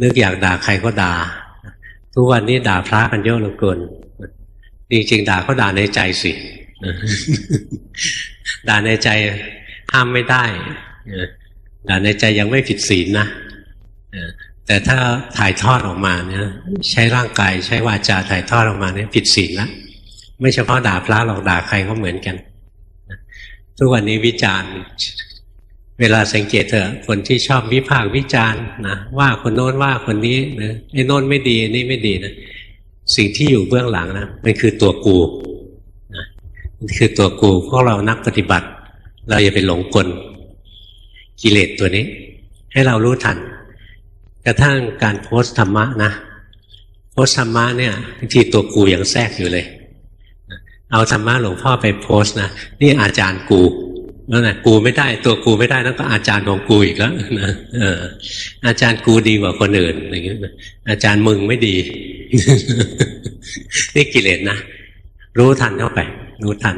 นึกอยากด่าใครก็ด่า ทุกวันนี้ด่าพระกันเยอะเหลือเกินจริงๆด่าก็ด่าในใจสิด่าในใจห้ามไม่ได้ด่าในใจยังไม่ผิดศีลนะแต่ถ้าถ่ายทอดออกมาเนี่ย ใช้ร่างกายใช้วาจาถ่ายทอดออกมาเนี่ยผิดศีลล้วไม่เฉพาะด่าพระหรอกด่าใครก็เหมือนกัน ทุกวันนี้วิจารณ์ เวลาสังเกตเถอะคนที่ชอบวิพากษ์วิจารณ์นะว่าคนโน้นว่าคนนี้นะไอ้โน้นไม่ดีนี่ไม่ดีนะสิ่งที่อยู่เบื้องหลังนะมันคือตัวกูนะมันคือตัวกูพวกเรานักปฏิบัติ เราอย่าไปหลงกลกิเลสตัวนี้ ให้เรารู้ทัน กระทั่งการโพสธรรมะนะโพสธรรมะเนี่ยบางทีตัวกูยังแทรกอยู่เลย เอาธรรมะหลวงพ่อไปโพสนะนี่อาจารย์กู นั่นแหละกูไม่ได้ ตัวกูไม่ได้นั่นก็อาจารย์ของกูอีกแล้วนะเอออาจารย์กูดีกว่าคนอื่นอย่างเงี้ยอาจารย์มึงไม่ดี นี่กิเลสนะรู้ทันเข้าไป รู้ทัน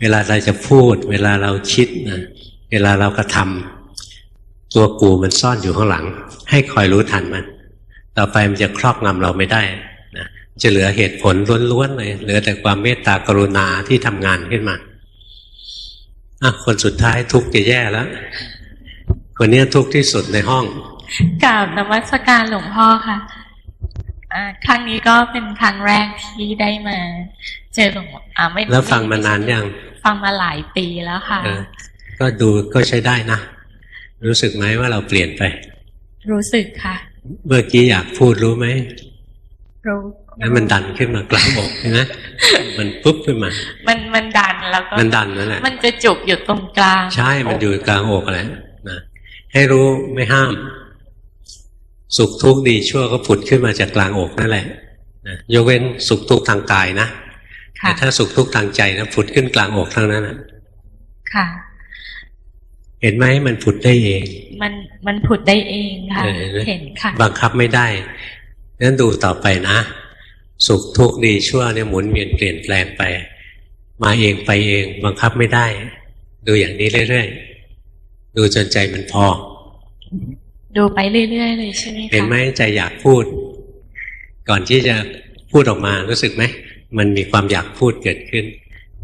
เวลาเราจะพูด เวลาเราคิดนะเวลาเรากระทำตัวกูมันซ่อนอยู่ข้างหลัง ให้คอยรู้ทันมัน ต่อไปมันจะครอบงำเราไม่ได้นะจะเหลือเหตุผลล้วนๆเลยเหลือแต่ความเมตตากรุณาที่ทำงานขึ้นมา อะคนสุดท้ายทุกข์จะแย่แล้วคนนี้ทุกข์ที่สุดในห้องกราบนมัสการหลวงพ่อค่ะอ่าครั้งนี้ก็เป็นครั้งแรกที่ได้มา เจอหลวงอ่าไม่แล้วฟังมานานยังฟังมาหลายปีแล้วค่ะเออก็ดูก็ใช้ได้นะ รู้สึกไหมว่าเราเปลี่ยนไป รู้สึกค่ะ เมื่อกี้อยากพูดรู้ไหม รู้แล้วมันดันขึ้นมากลางอกใช่ไหมมันปุ๊บขึ้นมา มันมันดันแล้วก็มันดันนั่นแหละมันจะจุกอยู่ตรงกลาง ใช่มันอยู่กลางอกแหละนะให้รู้ไม่ห้าม สุขทุกข์ดีชั่วก็ผุดขึ้นมาจากกลางอกนั่นแหละนะยกเว้นสุขทุกข์ทางกายนะค่ะแต่ถ้าสุขทุกข์ทางใจนะผุดขึ้นกลางอกทั้งนั้นนะค่ะ เห็นไหมมันผุดได้เอง มันมันผุดได้เองค่ะเออเห็นค่ะ บังคับไม่ได้ นั้นดูต่อไปนะ สุขทุกข์ดีชั่วเนี่ยหมุนเวียนเปลี่ยนแปลงไป มาเองไปเองบังคับไม่ได้ ดูอย่างนี้เรื่อยๆ ดูจนใจมันพอ ดูไปเรื่อยๆเลยใช่ไหมคะเห็นไหมใจอยากพูด ก่อนที่จะพูดออกมารู้สึกไหมมันมีความอยากพูดเกิดขึ้น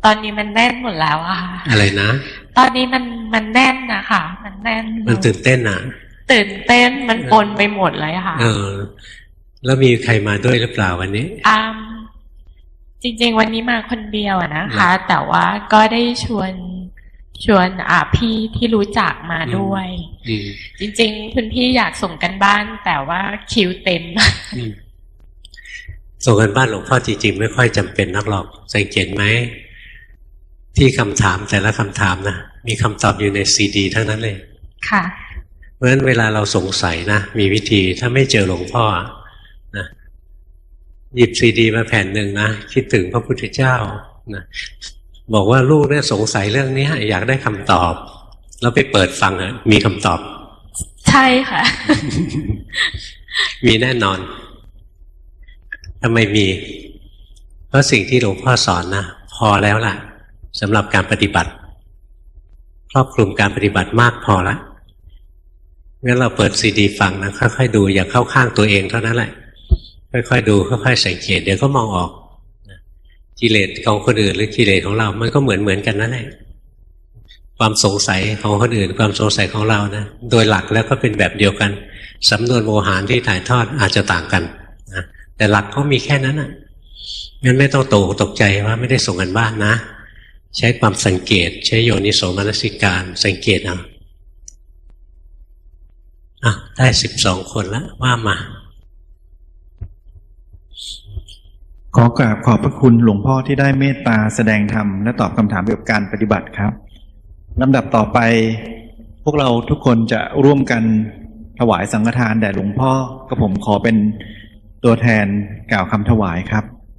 ตอนนี้มันแน่นหมดแล้วอะค่ะอะไรนะ ตอนนี้มันมันแน่นนะคะมันแน่น มันตื่นเต้นอะตื่นเต้นมันปนไปหมดเลยค่ะ เออ แล้วมีใครมาด้วยหรือเปล่าวันนี้อ่าจริง ๆ วันนี้มาคนเดียวอะนะคะเหรอแต่ว่าก็ได้ชวนชวนอ่าพี่ที่รู้จักมาด้วยอืมจริง ๆ คุณพี่อยากส่งกันบ้าน แต่ว่าคิวเต็มอืมส่งกันบ้านหลวงพ่อจริง ๆ ไม่ค่อยจำเป็นนักหรอกสังเกตไหมที่คำถามแต่ละคำถามนะมีคำตอบอยู่ในซีดี ทั้งนั้นเลย ค่ะ เพราะฉะนั้นเวลาเราสงสัยนะมีวิธีถ้าไม่เจอหลวงพ่อ นะหยิบซีดีมาแผ่นหนึ่งนะคิดถึงพระพุทธเจ้านะบอกว่าลูกเนี่ยสงสัยเรื่องนี้อยากได้คำตอบ แล้วไปเปิดฟังอะมีคำตอบ ใช่ค่ะ มีแน่นอนทำไมมี เพราะสิ่งที่หลวงพ่อสอนนะพอแล้วล่ะสำหรับการปฏิบัติ ครอบคลุมการปฏิบัติมากพอละงั้นเราเปิดซีดีฟังนะค่อยๆดูอย่าเข้าข้างตัวเองเท่านั้นแหละ ค่อยๆดูค่อยๆสังเกตเดี๋ยวก็มองออกกิเลสของคนอื่น หรือกิเลสของเรา มันก็เหมือนเหมือนกันนั่นแหละความสงสัยของคนอื่น ความสงสัยของเรานะโดยหลักแล้วก็เป็นแบบเดียวกันสำนวนโมหารที่ถ่ายทอดอาจจะต่างกันนะแต่หลักก็มีแค่นั้นอะงั้นไม่ต้องตกตกใจว่าไม่ได้ส่งกันบ้านนะ ใช้ความสังเกต ใช้โยนิโสมนสิการ สังเกตเอาอะได้สิบสองคนแล้วว่ามา ขอกราบขอบพระคุณหลวงพ่อที่ได้เมตตาแสดงธรรมและตอบคำถามเกี่ยวกับการปฏิบัติครับลำดับต่อไป พวกเราทุกคนจะร่วมกันถวายสังฆทานแด่หลวงพ่อก็ผมขอเป็นตัวแทนกล่าวคำถวายครับ